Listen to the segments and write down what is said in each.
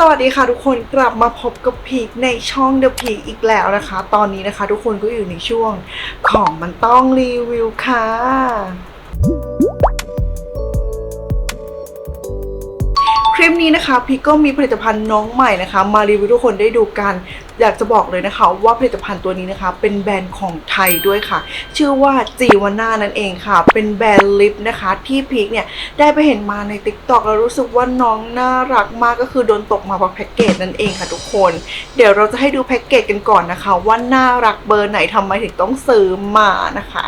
สวัสดีค่ะทุกคนกลับมาพบกับพีคในช่อง The Peak อีกแล้วนะคะ ตอนนี้นะคะทุกคนก็อยู่ในช่วงของมันต้องรีวิวค่ะ ลิปนี้นะคะพีก็มีผลิตภัณฑ์น้องใหม่นะคะ มารีวิวทุกคนได้ดูกัน อยากจะบอกเลยนะคะ ว่าผลิตภัณฑ์ตัวนี้นะคะ เป็นแบรนด์ของไทยด้วยค่ะ ชื่อว่าจีวาน่านั่นเองค่ะ เป็นแบรนด์ลิปนะคะ ที่พีคเนี่ยได้ไปเห็นมาใน t ิ k t o k แล้วรู้สึกว่าน้องน่ารักมากก็คือโดนตกมาจากแพ็กเกจนั่นเองค่ะทุกคน เดี๋ยวเราจะให้ดูแพ็กเกจกันก่อนนะคะ ว่าน่ารักเบอร์ไหนทำไมถึงต้องซื้อมานะคะ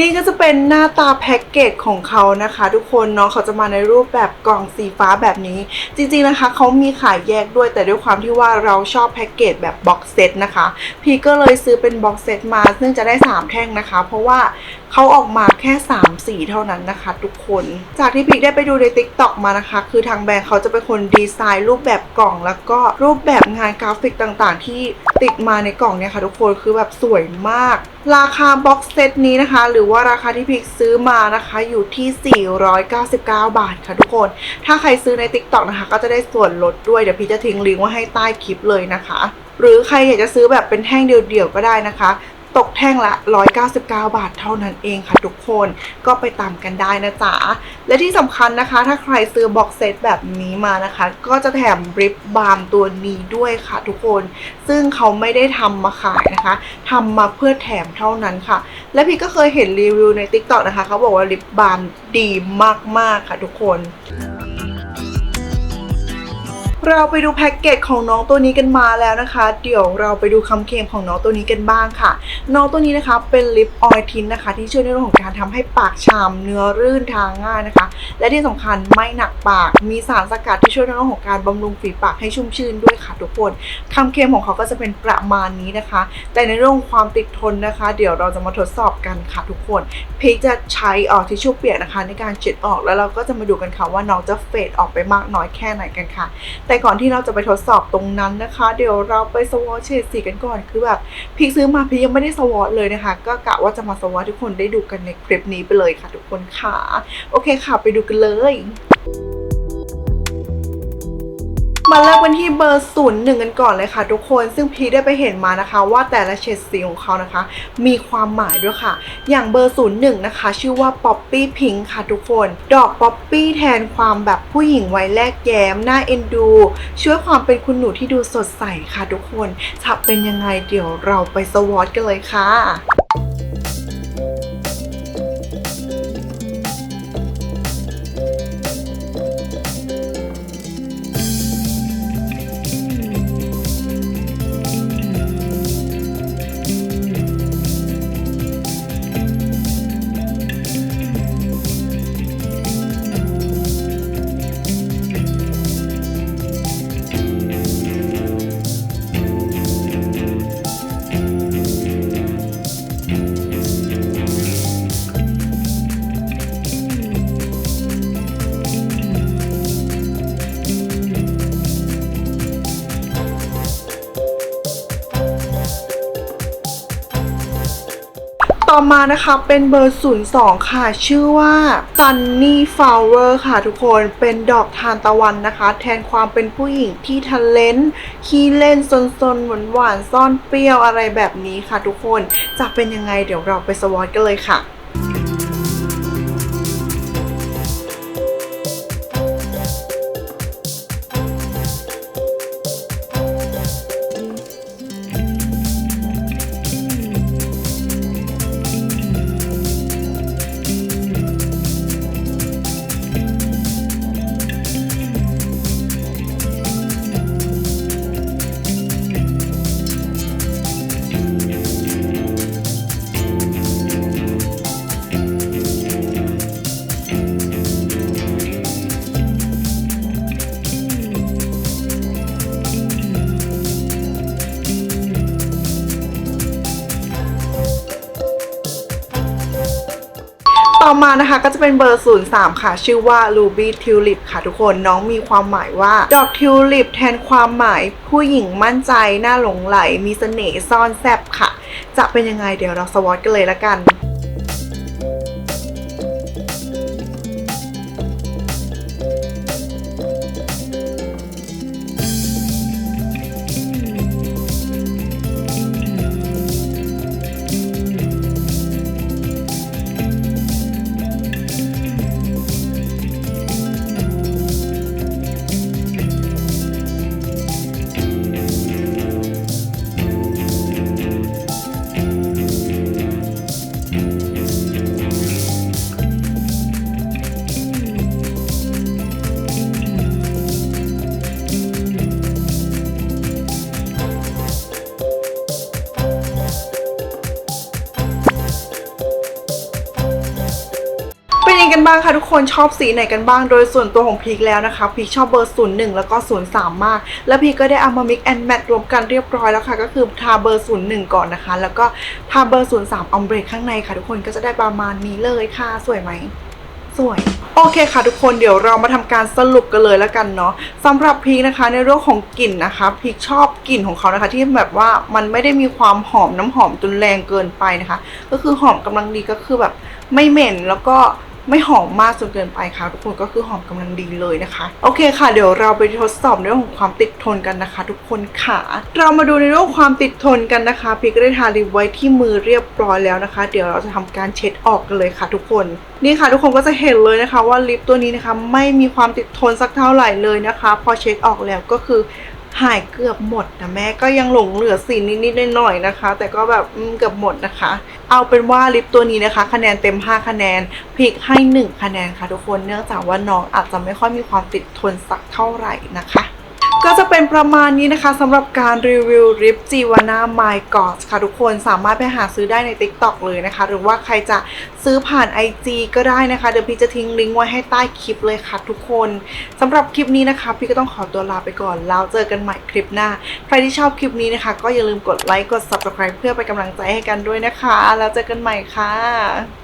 นี่ก็จะเป็นหน้าตาแพ็กเกจของเขานะคะ ทุกคนเนาะเขาจะมาในรูปแบบกล่องสีฟ้าแบบนี้ จริงๆนะคะเขามีขายแยกด้วยแต่ด้วยความที่ว่าเราชอบแพ็กเกจแบบบ็อกเซตนะคะ พี่ก็เลยซื้อเป็นบ็อกเซตมา ซึ่งจะได้ 3 แท่งนะคะ เพราะว่าเขาออกมาแค่ 3 สีเท่านั้นนะคะ ทุกคนจากที่พี่ได้ไปดูใน t ิ k t o k มานะคะ คือทางแบรนด์เขาจะเป็นคนดีไซน์รูปแบบกล่อง แล้วก็รูปแบบงานกราฟิกต่างๆ ที่ ติดมาในกล่องเนี่ยค่ะทุกคนคือแบบสวยมาก ราคาบ็อกเซตนี้นะคะ หรือว่าราคาที่พิกซื้อมานะคะอยู่ที่ 499 บาทค่ะทุกคน ถ้าใครซื้อใน TikTok นะคะ ก็จะได้ส่วนลดด้วย เดี๋ยวพี่จะทิ้งลิงก์ไว้ให้ใต้คลิปเลยนะคะ หรือใครอยากจะซื้อแบบเป็นแท่งเดียวๆก็ได้นะคะ ตกแท่งละ 199 บาทเท่านั้นเองค่ะทุกคนก็ไปตามกันได้นะจ๊ะ และที่สำคัญนะคะ ถ้าใครซื้อบ็อกเซตแบบนี้มานะคะ ก็จะแถมริบบาล์มตัวนี้ด้วยค่ะทุกคน ซึ่งเขาไม่ได้ทำมาขายนะคะทำมาเพื่อแถมเท่านั้นค่ะ และพี่ก็เคยเห็นรีวิวใน TikTok นะคะ เขาบอกว่าลิปบาล์มดีมากๆค่ะทุกคน เราไปดูแพ็กเกจของน้องตัวนี้กันมาแล้วนะคะ เดี๋ยวเราไปดูคำเคลมของน้องตัวนี้กันบ้างค่ะ น้องตัวนี้นะคะเป็นลิปออยล์ทินนะคะ ที่ช่วยในเรื่องของการทำให้ปากฉ่ำเนื้อรื่นทางง่ายนะคะ และที่สำคัญไม่หนักปาก มีสารสกัดที่ช่วยในเรื่องของการบำรุงฝีปากให้ชุ่มชื่นด้วยค่ะทุกคนคำเคลมของเขาก็จะเป็นประมาณนี้นะคะ แต่ในเรื่องความติดทนนะคะ เดี๋ยวเราจะมาทดสอบกันค่ะทุกคนพีคจะใช้ออกทิชชู่เปียกนะคะ ในการเช็ดออกแล้วเราก็จะมาดูกันค่ะว่าน้องจะเฟดออกไปมากน้อยแค่ไหนกันค่ะแต่ก่อนที่เราจะไปทดสอบตรงนั้นนะคะ เดี๋ยวเราไปสวอชเฉดสีกันก่อนคือแบบพีคซื้อมาพีคยังไม่ได้สวอชเลยนะคะ ก็กะว่าจะมาสวอชทุกคนได้ดูกันในคลิปนี้ไปเลยค่ะ ทุกคนค่ะ โอเคค่ะ ไปดูกันเลย มาเริ่มกันที่เบอร์ศูนย์หนึ่งกันก่อนเลยค่ะ ทุกคนซึ่งพีได้ไปเห็นมานะคะ ว่าแต่ละเฉดสีของเขานะคะ มีความหมายด้วยค่ะ อย่างเบอร์ศูนย์หนึ่งนะคะ ชื่อว่าป๊อปปี้พิงค์ค่ะทุกคน ดอกป๊อปปี้แทนความแบบผู้หญิงวัยแรกแย้มน่าเอ็นดู ช่วยความเป็นคุณหนูที่ดูสดใสค่ะทุกคนจะเป็นยังไงเดี๋ยวเราไปสวอตกันเลยค่ะ ต่อมานะคะเป็นเบอร์ 02 ค่ะ ชื่อว่า Sunny Flower ค่ะทุกคนเป็นดอกทานตะวันนะคะ แทนความเป็นผู้หญิงที่ทะเลนขี้เล่นซนๆหวานๆซ่อนเปรี้ยวอะไรแบบนี้ค่ะทุกคนจะเป็นยังไงเดี๋ยวเราไปสวอตกันเลยค่ะ ต่อมานะคะก็จะเป็นเบอร์ 03 ค่ะ ชื่อว่า Ruby Tulip ค่ะทุกคนน้องมีความหมายว่า ดอกทิวลิปแทนความหมาย ผู้หญิงมั่นใจ น่าหลงไหล มีเสน่ห์ซ่อนแซบค่ะ จะเป็นยังไงเดี๋ยวเราสวอตกันเลยละกัน กันบ้างคะทุกคนชอบสีไหนกันบ้างโดยส่วนตัวของพีคแล้วนะคะพีคชอบเบอร์ 01 แล้วก็03 มาก แล้วพีคก็ได้เอามา mix and match รวมกันเรียบร้อยแล้วค่ะ ก็คือทาเบอร์ 01 ก่อนนะคะ แล้วก็ทาเบอร์ 03ออมเบรข้างในค่ะ ทุกคนก็จะได้ประมาณนี้เลยค่ะ สวยไหมสวยโอเคค่ะทุกคนเดี๋ยวเรามาทำการสรุปกันเลยแล้วกันเนาะสำหรับพีคนะคะในเรื่องของกลิ่นนะคะพีคชอบกลิ่นของเขานะคะ ที่แบบว่ามันไม่ได้มีความหอมน้ำหอมจนแรงเกินไปนะคะ ก็คือหอมกำลังดีก็คือแบบไม่เหม็นแล้วก็ ไม่หอมมากจนเกินไปค่ะทุกคนก็คือหอมกำลังดีเลยนะคะ โอเคค่ะ เดี๋ยวเราไปทดสอบเรื่องของความติดทนกันนะคะ ทุกคนค่ะ เรามาดูในเรื่องความติดทนกันนะคะพีก็ได้ทาลิปไว้ที่มือเรียบร้อยแล้วนะคะ เดี๋ยวเราจะทำการเช็ดออกกันเลยค่ะ ทุกคนนี่ค่ะ ทุกคนก็จะเห็นเลยนะคะว่าลิปตัวนี้นะคะ ไม่มีความติดทนสักเท่าไหร่เลยนะคะ พอเช็ดออกแล้วก็คือ หายเกือบหมดนะแม่ก็ยังหลงเหลือสีนิดๆหน่อยๆนะคะ แต่ก็แบบเกือบหมดนะคะ เอาเป็นว่าลิปตัวนี้นะคะ คะแนนเต็ม 5 คะแนนพิกให้ 1 คะแนนค่ะทุกคนเนื่องจากว่าน้องอาจจะไม่ค่อยมีความติดทนสักเท่าไหร่นะคะ ก็จะเป็นประมาณนี้นะคะสำหรับการรีวิวริปจีวาน่าไมกอสค่ะทุกคนสามารถไปหาซื้อได้ใน TikTok เลยนะคะ หรือว่าใครจะซื้อผ่าน IG ก็ได้นะคะ เดี๋ยวพี่จะทิ้งลิงก์ไว้ให้ใต้คลิปเลยค่ะทุกคนสำหรับคลิปนี้นะคะ พี่ก็ต้องขอตัวลาไปก่อน แล้วเจอกันใหม่คลิปหน้า ใครที่ชอบคลิปนี้นะคะ ก็อย่าลืมกดไลค์กด Subscribe เพื่อเป็นกำลังใจให้กันด้วยนะคะ แล้วเจอกันใหม่ค่ะ